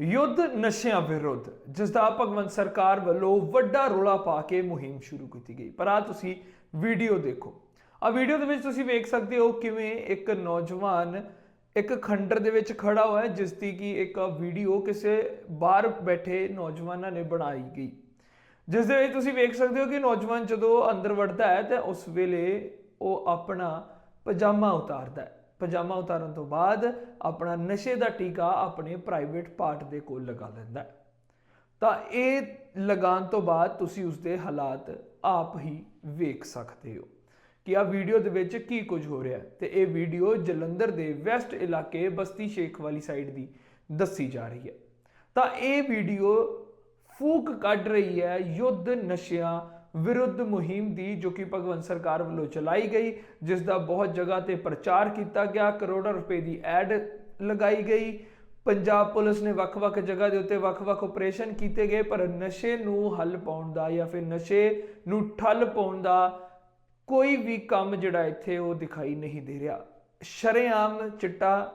ਯੁੱਧ ਨਸ਼ਿਆਂ ਵਿਰੁੱਧ, ਜਿਸ ਦਾ ਭਗਵੰਤ ਸਰਕਾਰ ਵੱਲੋਂ ਵੱਡਾ ਰੋਲਾ ਪਾ ਕੇ ਮੁਹਿੰਮ ਸ਼ੁਰੂ ਕੀਤੀ ਗਈ। ਪਰ ਆ ਤੁਸੀਂ ਵੀਡੀਓ ਦੇਖੋ। ਆ ਵੀਡੀਓ ਦੇ ਵਿੱਚ ਤੁਸੀਂ ਵੇਖ ਸਕਦੇ ਹੋ ਕਿਵੇਂ ਇੱਕ ਨੌਜਵਾਨ ਇੱਕ ਖੰਡਰ ਦੇ ਵਿੱਚ ਖੜਾ ਹੋਇਆ ਹੈ, ਜਿਸ ਦੀ ਕੀ ਇੱਕ ਵੀਡੀਓ ਕਿਸੇ ਬਾਹਰ ਬੈਠੇ ਨੌਜਵਾਨਾਂ ਨੇ ਬਣਾਈ ਗਈ। ਜਿਸ ਦੇ ਵਿੱਚ ਤੁਸੀਂ ਵੇਖ ਸਕਦੇ ਹੋ ਕਿ ਨੌਜਵਾਨ ਜਦੋਂ ਅੰਦਰ ਵੜਦਾ ਹੈ, ਤਾਂ ਉਸ ਵੇਲੇ ਉਹ ਆਪਣਾ ਪਜਾਮਾ ਉਤਾਰਦਾ ਹੈ। ਪਜਾਮਾ ਉਤਾਰਨ ਤੋਂ ਬਾਅਦ ਆਪਣਾ ਨਸ਼ੇ ਦਾ ਟੀਕਾ ਆਪਣੇ ਪ੍ਰਾਈਵੇਟ ਪਾਰਟ ਦੇ ਕੋਲ ਲਗਾ ਲੈਂਦਾ ਹੈ। ਤਾਂ ਇਹ ਲਗਾਉਣ ਤੋਂ ਬਾਅਦ ਤੁਸੀਂ ਉਸ ਦੇ ਹਾਲਾਤ ਆਪ ਹੀ ਵੇਖ ਸਕਦੇ ਹੋ ਕਿ ਆ ਵੀਡੀਓ ਦੇ ਵਿੱਚ ਕੀ ਕੁਝ ਹੋ ਰਿਹਾ ਤੇ ਇਹ ਵੀਡੀਓ ਜਲੰਧਰ ਦੇ ਵੈਸਟ ਇਲਾਕੇ ਬਸਤੀ ਸ਼ੇਖ ਵਾਲੀ ਸਾਈਡ ਦੀ ਦੱਸੀ ਜਾ ਰਹੀ ਹੈ। ਤਾਂ ਇਹ ਵੀਡੀਓ ਫੂਕ ਕੱਢ ਰਹੀ ਹੈ ਯੁੱਧ ਨਸ਼ਿਆਂ ਵਿਰੁੱਧ ਮੁਹਿੰਮ ਦੀ ਜੋ ਕਿ ਭਗਵੰਤ ਸਰਕਾਰ ਵੱਲੋਂ ਚਲਾਈ ਗਈ, ਜਿਸ ਦਾ ਬਹੁਤ ਜਗ੍ਹਾ ਤੇ ਪ੍ਰਚਾਰ ਕੀਤਾ ਗਿਆ। ਕਰੋੜਾਂ ਰੁਪਏ ਦੀ ਐਡ ਲਗਾਈ ਗਈ। ਪੰਜਾਬ ਪੁਲਿਸ ਨੇ ਵੱਖ-ਵੱਖ ਜਗ੍ਹਾ ਦੇ ਉੱਤੇ ਵੱਖ-ਵੱਖ ਆਪਰੇਸ਼ਨ ਕੀਤੇ ਗਏ, ਪਰ ਨਸ਼ੇ ਨੂੰ ਹੱਲ ਪਾਉਣ ਦਾ ਜਾਂ ਫਿਰ ਨਸ਼ੇ ਨੂੰ ਠੱਲ ਪਾਉਣ ਦਾ ਕੋਈ ਵੀ ਕੰਮ ਜਿਹੜਾ ਇੱਥੇ ਉਹ ਦਿਖਾਈ ਨਹੀਂ ਦੇ ਰਿਹਾ। ਸ਼ਰੇਆਮ ਚਿੱਟਾ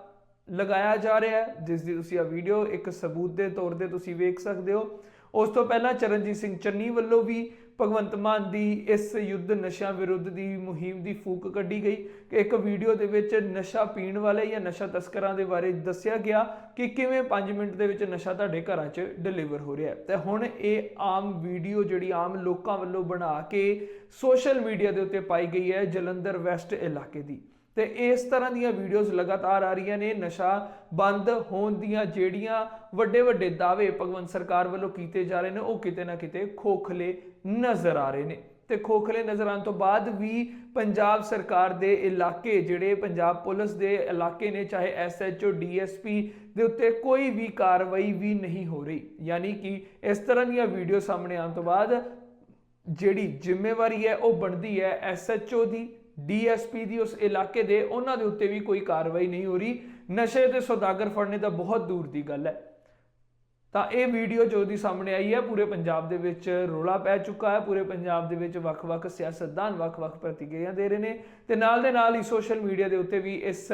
ਲਗਾਇਆ ਜਾ ਰਿਹਾ ਹੈ, ਜਿਸ ਦੀ ਤੁਸੀਂ ਆ ਵੀਡੀਓ ਇੱਕ ਸਬੂਤ ਦੇ ਤੌਰ ਤੇ ਤੁਸੀਂ ਵੇਖ ਸਕਦੇ ਹੋ। ਉਸ ਤੋਂ ਪਹਿਲਾਂ ਚਰਨਜੀਤ ਸਿੰਘ ਚੰਨੀ ਵੱਲੋਂ ਵੀ ਭਗਵੰਤ ਮਾਨ ਦੀ ਇਸ ਯੁੱਧ ਨਸ਼ਾ ਵਿਰੁੱਧ ਦੀ ਮੁਹਿੰਮ ਦੀ ਫੂਕ ਕੱਢੀ ਗਈ। ਕਿ ਇੱਕ ਵੀਡੀਓ ਦੇ ਵਿੱਚ ਨਸ਼ਾ ਪੀਣ ਵਾਲੇ ਜਾਂ ਨਸ਼ਾ ਤਸਕਰਾਂ ਦੇ ਬਾਰੇ ਦੱਸਿਆ ਗਿਆ ਕਿ ਕਿਵੇਂ 5 ਮਿੰਟ ਦੇ ਵਿੱਚ ਨਸ਼ਾ ਤੁਹਾਡੇ ਘਰਾਂ 'ਚ ਡਿਲੀਵਰ ਹੋ ਰਿਹਾ ਹੈ। ਤੇ ਹੁਣ ਇਹ ਆਮ ਵੀਡੀਓ ਜਿਹੜੀ ਆਮ ਲੋਕਾਂ ਵੱਲੋਂ ਬਣਾ ਕੇ ਸੋਸ਼ਲ ਮੀਡੀਆ ਦੇ ਉੱਤੇ ਪਾਈ ਗਈ ਹੈ ਜਲੰਧਰ ਵੈਸਟ ਇਲਾਕੇ ਦੀ। ਤੇ ਇਸ ਤਰ੍ਹਾਂ ਦੀਆਂ ਵੀਡੀਓਜ਼ ਲਗਾਤਾਰ ਆ ਰਹੀਆਂ ਨੇ, ਨਸ਼ਾ ਬੰਦ ਹੋਣ ਦੀਆਂ ਜਿਹੜੀਆਂ ਵੱਡੇ ਵੱਡੇ ਦਾਅਵੇ ਭਗਵੰਤ ਸਰਕਾਰ ਵੱਲੋਂ ਕੀਤੇ ਜਾ ਰਹੇ ਨੇ, ਉਹ ਕਿਤੇ ਨਾ ਕਿਤੇ ਖੋਖਲੇ ਨਜ਼ਰ ਆ ਰਹੇ ਨੇ। ਤੇ ਖੋਖਲੇ ਨਜ਼ਰ ਆਉਣ ਤੋਂ ਬਾਅਦ ਵੀ ਪੰਜਾਬ ਸਰਕਾਰ ਦੇ ਇਲਾਕੇ, ਜਿਹੜੇ ਪੰਜਾਬ ਪੁਲਿਸ ਦੇ ਇਲਾਕੇ ਨੇ, ਚਾਹੇ ਐਸਐਚਓ ਡੀਐਸਪੀ ਦੇ ਉੱਤੇ ਕੋਈ ਵੀ ਕਾਰਵਾਈ ਵੀ ਨਹੀਂ ਹੋ ਰਹੀ। ਯਾਨੀ ਕਿ ਇਸ ਤਰ੍ਹਾਂ ਦੀਆਂ ਵੀਡੀਓ ਸਾਹਮਣੇ ਆਉਣ ਤੋਂ ਬਾਅਦ ਜਿਹੜੀ ਜ਼ਿੰਮੇਵਾਰੀ ਹੈ, ਉਹ ਬਣਦੀ ਹੈ ਐਸਐਚਓ ਦੀ। ਡੀਐਸਪੀ ਦੀ ਉਸ ਇਲਾਕੇ ਦੇ ਉਹਨਾਂ ਦੇ ਉੱਤੇ ਵੀ ਕੋਈ ਕਾਰਵਾਈ ਨਹੀਂ ਹੋ ਰਹੀ। ਨਸ਼ੇ ਤੇ ਸੌਦਾਗਰ ਫੜਨੇ ਤਾਂ ਬਹੁਤ ਦੂਰ ਦੀ ਗੱਲ ਹੈ। ਤਾਂ ਇਹ ਵੀਡੀਓ ਜੋ ਦੀ ਸਾਹਮਣੇ ਆਈ ਹੈ, ਪੂਰੇ ਪੰਜਾਬ ਦੇ ਵਿੱਚ ਰੋਲਾ ਪੈ ਚੁੱਕਾ ਹੈ। ਪੂਰੇ ਪੰਜਾਬ ਦੇ ਵਿੱਚ ਵੱਖ-ਵੱਖ ਸਿਆਸਤਦਾਨ ਵੱਖ-ਵੱਖ ਪ੍ਰਤੀਕਿਰਿਆ ਦੇ ਰਹੇ ਨੇ ਤੇ ਨਾਲ ਦੇ ਨਾਲ ਹੀ ਸੋਸ਼ਲ ਮੀਡੀਆ ਦੇ ਉੱਤੇ ਵੀ ਇਸ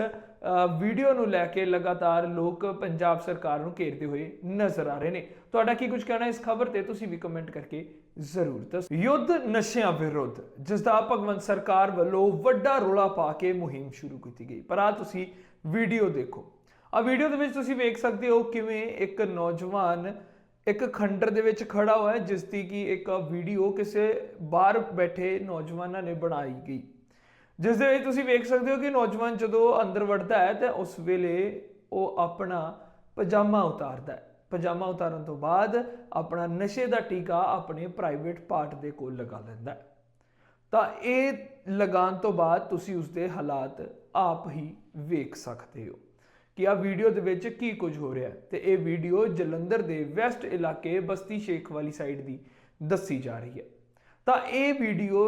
ਵੀਡੀਓ ਨੂੰ ਲੈ ਕੇ ਲਗਾਤਾਰ ਲੋਕ ਪੰਜਾਬ ਸਰਕਾਰ ਨੂੰ ਘੇਰਦੇ ਹੋਏ ਨਜ਼ਰ ਆ ਰਹੇ ਨੇ। ਤੁਹਾਡਾ ਕੀ ਕੁਝ ਕਹਿਣਾ ਇਸ ਖਬਰ ਤੇ? ਤੁਸੀਂ ਵੀ ਕਮੈਂਟ ਕਰਕੇ ਜ਼ਰੂਰ ਦੱਸੋ। ਯੁੱਧ ਨਸ਼ਿਆਂ ਵਿਰੁੱਧ, ਜਿਸ ਦਾ ਭਗਵੰਤ ਸਰਕਾਰ ਵੱਲੋਂ ਵੱਡਾ ਰੋਲਾ ਪਾ ਕੇ ਮੁਹਿੰਮ ਸ਼ੁਰੂ ਕੀਤੀ ਗਈ। ਪਰ ਆ ਤੁਸੀਂ ਵੀਡੀਓ ਦੇਖੋ। ਆ ਵੀਡੀਓ ਦੇ ਵਿੱਚ ਤੁਸੀਂ ਵੇਖ ਸਕਦੇ ਹੋ ਕਿਵੇਂ ਇੱਕ ਨੌਜਵਾਨ ਇੱਕ ਖੰਡਰ ਦੇ ਵਿੱਚ ਖੜਾ ਹੋਇਆ ਹੈ, ਜਿਸ ਦੀ ਕੀ ਇੱਕ ਵੀਡੀਓ ਕਿਸੇ ਬਾਹਰ ਬੈਠੇ ਨੌਜਵਾਨਾਂ ਨੇ ਬਣਾਈ ਗਈ। ਜਿਸ ਦੇ ਵਿੱਚ ਤੁਸੀਂ ਵੇਖ ਸਕਦੇ ਹੋ ਕਿ ਨੌਜਵਾਨ ਜਦੋਂ ਅੰਦਰ ਵੜਦਾ ਹੈ, ਤਾਂ ਉਸ ਵੇਲੇ ਉਹ ਆਪਣਾ ਪਜਾਮਾ ਉਤਾਰਦਾ ਹੈ। ਪਜਾਮਾ ਉਤਾਰਨ ਤੋਂ ਬਾਅਦ ਆਪਣਾ ਨਸ਼ੇ ਦਾ ਟੀਕਾ ਆਪਣੇ ਪ੍ਰਾਈਵੇਟ ਪਾਰਟ ਦੇ ਕੋਲ ਲਗਾ ਲੈਂਦਾ ਹੈ। ਤਾਂ ਇਹ ਲਗਾਉਣ ਤੋਂ ਬਾਅਦ ਤੁਸੀਂ ਉਸ ਦੇ ਹਾਲਾਤ ਆਪ ਹੀ ਵੇਖ ਸਕਦੇ ਹੋ ਕਿ ਆ ਵੀਡੀਓ ਦੇ ਵਿੱਚ ਕੀ ਕੁਝ ਹੋ ਰਿਹਾ ਤੇ ਇਹ ਵੀਡੀਓ ਜਲੰਧਰ ਦੇ ਵੈਸਟ ਇਲਾਕੇ ਬਸਤੀ ਸ਼ੇਖ ਵਾਲੀ ਸਾਈਡ ਦੀ ਦੱਸੀ ਜਾ ਰਹੀ ਹੈ। ਤਾਂ ਇਹ ਵੀਡੀਓ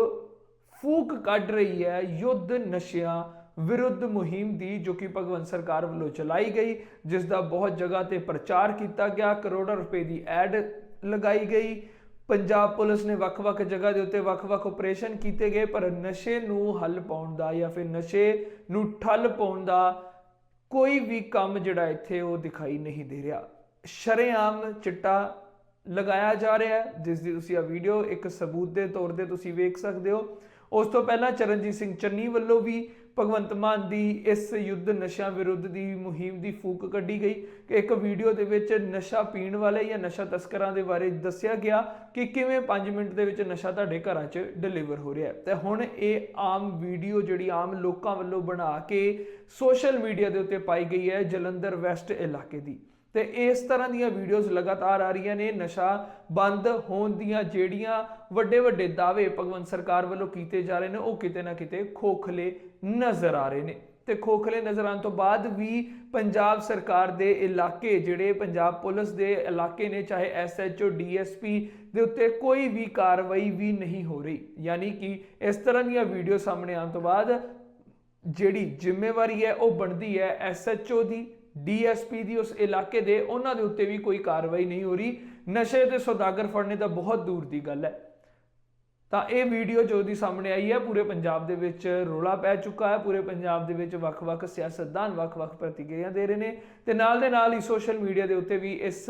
ਫੂਕ ਕੱਢ ਰਹੀ ਹੈ ਯੁੱਧ ਨਸ਼ਿਆਂ ਵਿਰੁੱਧ ਮੁਹਿੰਮ ਦੀ ਜੋ ਕਿ ਭਗਵੰਤ ਸਰਕਾਰ ਵੱਲੋਂ ਚਲਾਈ ਗਈ, ਜਿਸ ਦਾ ਬਹੁਤ ਜਗ੍ਹਾ ਤੇ ਪ੍ਰਚਾਰ ਕੀਤਾ ਗਿਆ। ਕਰੋੜਾਂ ਰੁਪਏ ਦੀ ਐਡ ਲਗਾਈ ਗਈ। ਪੰਜਾਬ ਪੁਲਿਸ ਨੇ ਵੱਖ-ਵੱਖ ਜਗ੍ਹਾ ਦੇ ਉੱਤੇ ਵੱਖ-ਵੱਖ ਆਪਰੇਸ਼ਨ ਕੀਤੇ ਗਏ, ਪਰ ਨਸ਼ੇ ਨੂੰ ਹੱਲ ਪਾਉਣ ਦਾ ਜਾਂ ਫਿਰ ਨਸ਼ੇ ਨੂੰ ਠੱਲ ਪਾਉਣ ਦਾ ਕੋਈ ਵੀ ਕੰਮ ਜਿਹੜਾ ਇੱਥੇ ਉਹ ਦਿਖਾਈ ਨਹੀਂ ਦੇ ਰਿਹਾ। ਸ਼ਰੇਆਮ ਚਿੱਟਾ ਲਗਾਇਆ ਜਾ ਰਿਹਾ ਹੈ, ਜਿਸ ਦੀ ਤੁਸੀਂ ਆ ਵੀਡੀਓ ਇੱਕ ਸਬੂਤ ਦੇ ਤੌਰ ਤੇ ਤੁਸੀਂ ਵੇਖ ਸਕਦੇ ਹੋ। ਉਸ ਤੋਂ ਪਹਿਲਾਂ ਚਰਨਜੀਤ ਸਿੰਘ ਚੰਨੀ ਵੱਲੋਂ ਵੀ ਭਗਵੰਤ ਮਾਨ ਦੀ ਇਸ ਯੁੱਧ ਨਸ਼ਾ ਵਿਰੁੱਧ ਦੀ ਮੁਹਿੰਮ ਦੀ ਫੂਕ ਕੱਢੀ ਗਈ। ਕਿ ਇੱਕ ਵੀਡੀਓ ਦੇ ਵਿੱਚ ਨਸ਼ਾ ਪੀਣ ਵਾਲੇ ਜਾਂ ਨਸ਼ਾ ਤਸਕਰਾਂ ਦੇ ਬਾਰੇ ਦੱਸਿਆ ਗਿਆ ਕਿ ਕਿਵੇਂ 5 ਮਿੰਟ ਦੇ ਵਿੱਚ ਨਸ਼ਾ ਤੁਹਾਡੇ ਘਰਾਂ 'ਚ ਡਿਲੀਵਰ ਹੋ ਰਿਹਾ ਹੈ। ਤੇ ਹੁਣ ਇਹ ਆਮ ਵੀਡੀਓ ਜਿਹੜੀ ਆਮ ਲੋਕਾਂ ਵੱਲੋਂ ਬਣਾ ਕੇ ਸੋਸ਼ਲ ਮੀਡੀਆ ਦੇ ਉੱਤੇ ਪਾਈ ਗਈ ਹੈ ਜਲੰਧਰ ਵੈਸਟ ਇਲਾਕੇ ਦੀ। ਤੇ ਇਸ ਤਰ੍ਹਾਂ ਦੀਆਂ ਵੀਡੀਓਜ਼ ਲਗਾਤਾਰ ਆ ਰਹੀਆਂ ਨੇ। ਨਸ਼ਾ ਬੰਦ ਹੋਣ ਦੀਆਂ ਜਿਹੜੀਆਂ ਵੱਡੇ ਵੱਡੇ ਦਾਅਵੇ ਭਗਵੰਤ ਸਰਕਾਰ ਵੱਲੋਂ ਕੀਤੇ ਜਾ ਰਹੇ ਨੇ, ਉਹ ਕਿਤੇ ਨਾ ਕਿਤੇ ਖੋਖਲੇ ਨਜ਼ਰ ਆ ਰਹੇ ਨੇ। ਤੇ ਖੋਖਲੇ ਨਜ਼ਰ ਆਉਣ ਤੋਂ ਬਾਅਦ ਵੀ ਪੰਜਾਬ ਸਰਕਾਰ ਦੇ ਇਲਾਕੇ, ਜਿਹੜੇ ਪੰਜਾਬ ਪੁਲਿਸ ਦੇ ਇਲਾਕੇ ਨੇ, ਚਾਹੇ ਐਸਐਚਓ ਡੀਐਸਪੀ ਦੇ ਉੱਤੇ ਕੋਈ ਵੀ ਕਾਰਵਾਈ ਵੀ ਨਹੀਂ ਹੋ ਰਹੀ। ਯਾਨੀ ਕਿ ਇਸ ਤਰ੍ਹਾਂ ਦੀਆਂ ਵੀਡੀਓ ਸਾਹਮਣੇ ਆਉਣ ਤੋਂ ਬਾਅਦ ਜਿਹੜੀ ਜ਼ਿੰਮੇਵਾਰੀ ਹੈ, ਉਹ ਬਣਦੀ ਹੈ ਐਸਐਚਓ ਦੀ। ਡੀਐਸਪੀ ਦੀ ਉਸ ਇਲਾਕੇ ਦੇ ਉਹਨਾਂ ਦੇ ਉੱਤੇ ਵੀ ਕੋਈ ਕਾਰਵਾਈ ਨਹੀਂ ਹੋ ਰਹੀ। ਨਸ਼ੇ ਤੇ ਸੌਦਾਗਰ ਫੜਨੇ ਤਾਂ ਬਹੁਤ ਦੂਰ ਦੀ ਗੱਲ ਹੈ। ਤਾਂ ਇਹ ਵੀਡੀਓ ਜੋ ਦੀ ਸਾਹਮਣੇ ਆਈ ਹੈ, ਪੂਰੇ ਪੰਜਾਬ ਦੇ ਵਿੱਚ ਰੋਲਾ ਪੈ ਚੁੱਕਾ ਹੈ। ਪੂਰੇ ਪੰਜਾਬ ਦੇ ਵਿੱਚ ਵੱਖ-ਵੱਖ ਸਿਆਸਤਦਾਨ, ਵੱਖ-ਵੱਖ ਪ੍ਰਤੀਕਿਰਿਆ ਦੇ ਰਹੇ ਨੇ ਤੇ ਨਾਲ ਦੇ ਨਾਲ ਹੀ ਸੋਸ਼ਲ ਮੀਡੀਆ ਦੇ ਉੱਤੇ ਵੀ ਇਸ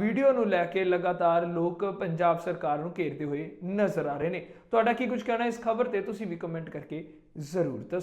ਵੀਡੀਓ ਨੂੰ ਲੈ ਕੇ ਲਗਾਤਾਰ ਲੋਕ ਪੰਜਾਬ ਸਰਕਾਰ ਨੂੰ ਘੇਰਦੇ ਹੋਏ ਨਜ਼ਰ ਆ ਰਹੇ ਨੇ। ਤੁਹਾਡਾ ਕੀ ਕੁਝ ਕਹਿਣਾ ਇਸ ਖਬਰ ਤੇ? ਤੁਸੀਂ ਵੀ ਕਮੈਂਟ ਕਰਕੇ ਜ਼ਰੂਰ ਦੱਸੋ।